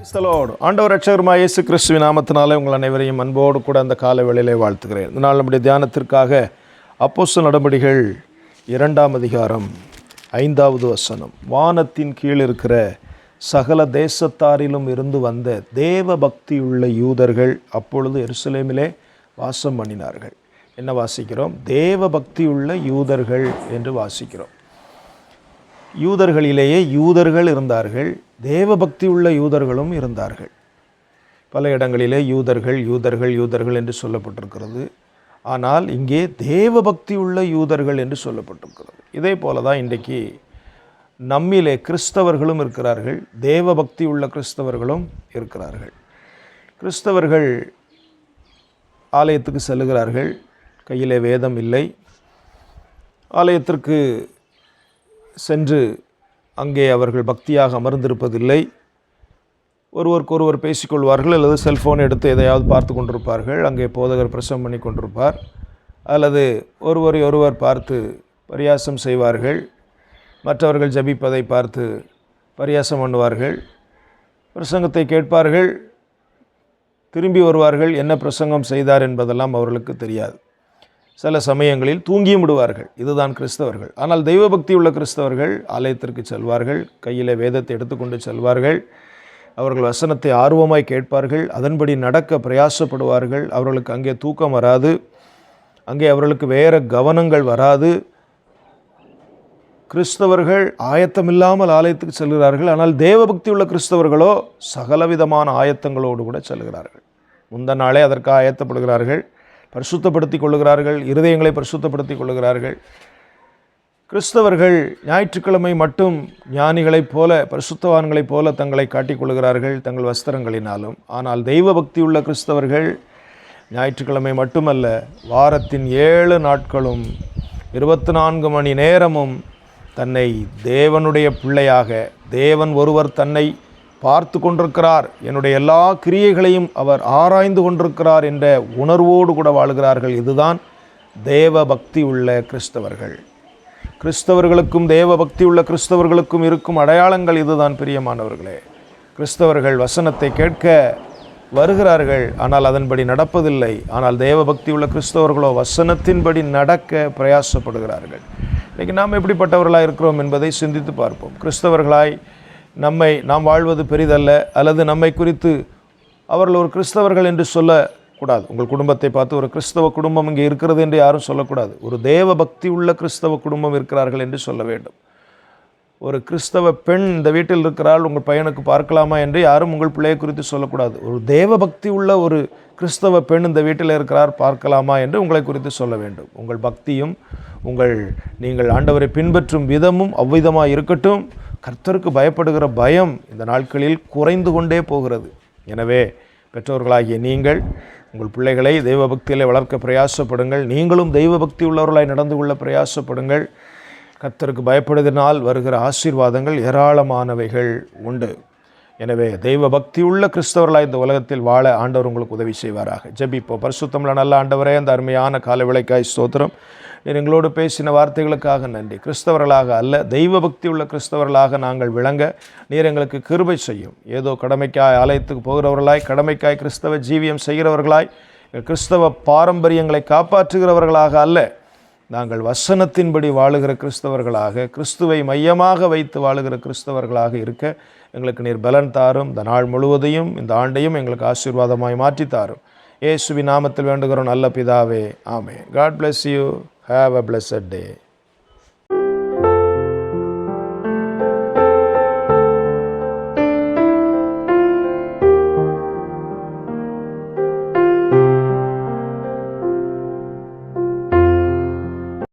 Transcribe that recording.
கிறிஸ்தலோடு ஆண்டவர் ரட்சகருமா இயேசு கிறிஸ்துவ நாமத்தினாலே உங்கள் அனைவரையும் அன்போடு கூட அந்த கால வேளையிலே வாழ்த்துகிறேன். இந்த நாள் நம்முடைய தியானத்திற்காக அப்போசு நடபடிகள் இரண்டாம் அதிகாரம் ஐந்தாவது வசனம். வானத்தின் கீழ் இருக்கிற சகல தேசத்தாரிலும் இருந்து வந்த தேவ பக்தியுள்ள யூதர்கள் அப்பொழுது எருசலேமிலே வாசம் பண்ணினார்கள். என்ன வாசிக்கிறோம்? தேவ பக்தியுள்ள யூதர்கள் என்று வாசிக்கிறோம். யூதர்களிலேயே யூதர்கள் இருந்தார்கள். தேவபக்தி உள்ள யூதர்களும் இருந்தார்கள். பல இடங்களிலே யூதர்கள் யூதர்கள் யூதர்கள் என்று சொல்லப்பட்டிருக்கிறது. ஆனால் இங்கே தேவபக்தி உள்ள யூதர்கள் என்று சொல்லப்பட்டிருக்கிறது. இதே போல தான் இன்றைக்கு நம்மிலே கிறிஸ்தவர்களும் இருக்கிறார்கள். தேவபக்தி உள்ள கிறிஸ்தவர்களும் இருக்கிறார்கள். கிறிஸ்தவர்கள் ஆலயத்துக்கு செல்லுகிறார்கள். கையிலே வேதம் இல்லை. ஆலயத்திற்கு சென்று அங்கே அவர்கள் பக்தியாக அமர்ந்திருப்பதில்லை. ஒருவருக்கொருவர் பேசிக்கொள்வார்கள் அல்லது செல்ஃபோன் எடுத்து எதையாவது பார்த்து கொண்டிருப்பார்கள். அங்கே போதகர் பிரசவம் பண்ணி கொண்டிருப்பார். அல்லது ஒருவரை ஒருவர் பார்த்து பரியாசம் செய்வார்கள். மற்றவர்கள் ஜபிப்பதை பார்த்து பரியாசம் பண்ணுவார்கள். பிரசங்கத்தை கேட்பார்கள். திரும்பி வருவார்கள். என்ன பிரசங்கம் செய்தார் என்பதெல்லாம் அவர்களுக்கு தெரியாது. சில சமயங்களில் தூங்கியும் விடுவார்கள் இதுதான் கிறிஸ்தவர்கள். ஆனால் தெய்வ பக்தி உள்ள கிறிஸ்தவர்கள் ஆலயத்திற்கு செல்வார்கள். கையில் வேதத்தை எடுத்துக்கொண்டு செல்வார்கள். அவர்கள் வசனத்தை ஆர்வமாய் கேட்பார்கள். அதன்படி நடக்க பிரயாசப்படுவார்கள். அவர்களுக்கு அங்கே தூக்கம் வராது. அங்கே அவர்களுக்கு வேறு கவனங்கள் வராது. கிறிஸ்தவர்கள் ஆயத்தமில்லாமல் ஆலயத்துக்கு செல்கிறார்கள். ஆனால் தேவபக்தி உள்ள கிறிஸ்தவர்களோ சகலவிதமான ஆயத்தங்களோடு கூட செல்கிறார்கள். முந்த நாளே அதற்கு ஆயத்தப்படுகிறார்கள். பரிசுத்தப்படுத்தி கொள்ளுகிறார்கள் இருதயங்களை பரிசுத்தப்படுத்தி கொள்ளுகிறார்கள் கிறிஸ்தவர்கள் ஞாயிற்றுக்கிழமை மட்டும் ஞானிகளைப் போல பரிசுத்தவான்களைப் போல தங்களை காட்டிக்கொள்கிறார்கள் தங்கள் வஸ்திரங்களினாலும். ஆனால் தெய்வ பக்தி உள்ள கிறிஸ்தவர்கள் ஞாயிற்றுக்கிழமை மட்டுமல்ல வாரத்தின் ஏழு நாட்களும் இருபத்தி நான்கு மணி நேரமும் தன்னை தேவனுடைய பிள்ளையாக தேவன் ஒருவர் தன்னை பார்த்து கொண்டிருக்கிறார். என்னுடைய எல்லா கிரியைகளையும் அவர் ஆராய்ந்து கொண்டிருக்கிறார் என்ற உணர்வோடு கூட வாழ்கிறார்கள். இதுதான் தேவ பக்தி உள்ள கிறிஸ்தவர்கள். கிறிஸ்தவர்களுக்கும் தேவ பக்தி உள்ள கிறிஸ்தவர்களுக்கும் இருக்கும் அடையாளங்கள் இதுதான் பிரியமானவர்களே. கிறிஸ்தவர்கள் வசனத்தை கேட்க வருகிறார்கள். ஆனால் அதன்படி நடப்பதில்லை. ஆனால் தேவ பக்தி உள்ள கிறிஸ்தவர்களோ வசனத்தின்படி நடக்க பிரயாசப்படுகிறார்கள். இன்றைக்கி நாம் எப்படிப்பட்டவர்களாக இருக்கிறோம் என்பதை சிந்தித்து பார்ப்போம். கிறிஸ்தவர்களாய் நம்மை நாம் வாழ்வது பெரிதல்ல அல்லது நம்மை குறித்து அவர்கள் ஒரு கிறிஸ்தவர்கள் என்று சொல்லக்கூடாது. உங்கள் குடும்பத்தை பார்த்து ஒரு கிறிஸ்தவ குடும்பம் இங்கே இருக்கிறது என்று யாரும் சொல்லக்கூடாது. ஒரு தேவ பக்தி உள்ள கிறிஸ்தவ குடும்பம் இருக்கிறார்கள் என்று சொல்ல வேண்டும். ஒரு கிறிஸ்தவ பெண் இந்த வீட்டில் இருக்கிறாள் உங்கள் பையனுக்கு பார்க்கலாமா என்று யாரும் உங்கள் பிள்ளையை குறித்து சொல்லக்கூடாது. ஒரு தேவ பக்தி உள்ள ஒரு கிறிஸ்தவ பெண் இந்த வீட்டில் இருக்கிறார் பார்க்கலாமா என்று உங்களை குறித்து சொல்ல வேண்டும். உங்கள் பக்தியும் உங்கள் நீங்கள் ஆண்டவரை பின்பற்றும் விதமும் அவ்விதமாக இருக்கட்டும். கர்த்தருக்கு பயப்படுகிற பயம் இந்த நாட்களில் குறைந்து கொண்டே போகிறது. எனவே பெற்றோர்களாகிய நீங்கள் உங்கள் பிள்ளைகளை தெய்வ பக்தியில் வளர்க்க பிரயாசப்படுங்கள். நீங்களும் தெய்வ பக்தி உள்ளவர்களாய் நடந்து கொள்ள பிரயாசப்படுங்கள். கர்த்தருக்கு பயப்படுவதனால் வருகிற ஆசீர்வாதங்கள் ஏராளமானவைகள் உண்டு. எனவே தெய்வ பக்தி உள்ள கிறிஸ்தவர்களாய் இந்த உலகத்தில் வாழ ஆண்டவர் உங்களுக்கு உதவி செய்வாராக. ஜெபிப்போ பரிசுத்தமில்ல நல்ல ஆண்டவரே அந்த அருமையான கால விளைக்காய் ஸ்தோத்திரம். எங்களோடு பேசின வார்த்தைகளுக்காக நன்றி. கிறிஸ்தவர்களாக அல்ல தெய்வ பக்தி உள்ள கிறிஸ்தவர்களாக நாங்கள் விளங்க நீர் எங்களுக்கு கிருபை செய்யும். ஏதோ கடமைக்காய் ஆலயத்துக்கு போகிறவர்களாய் கடமைக்காய் கிறிஸ்தவ ஜீவியம் செய்கிறவர்களாய் கிறிஸ்தவ பாரம்பரியங்களை காப்பாற்றுகிறவர்களாக அல்ல நாங்கள் வசனத்தின்படி வாழுகிற கிறிஸ்தவர்களாக கிறிஸ்துவை மையமாக வைத்து வாழுகிற கிறிஸ்தவர்களாக இருக்க எங்களுக்கு நீர் பலன் தாரும். இந்த நாள் முழுவதையும் இந்த ஆண்டையும் எங்களுக்கு ஆசீர்வாதமாய் மாற்றி தாரும். ஏசுவி நாமத்தில் வேண்டுகிறோம் நல்ல பிதாவே. ஆமே God bless you have a blessed day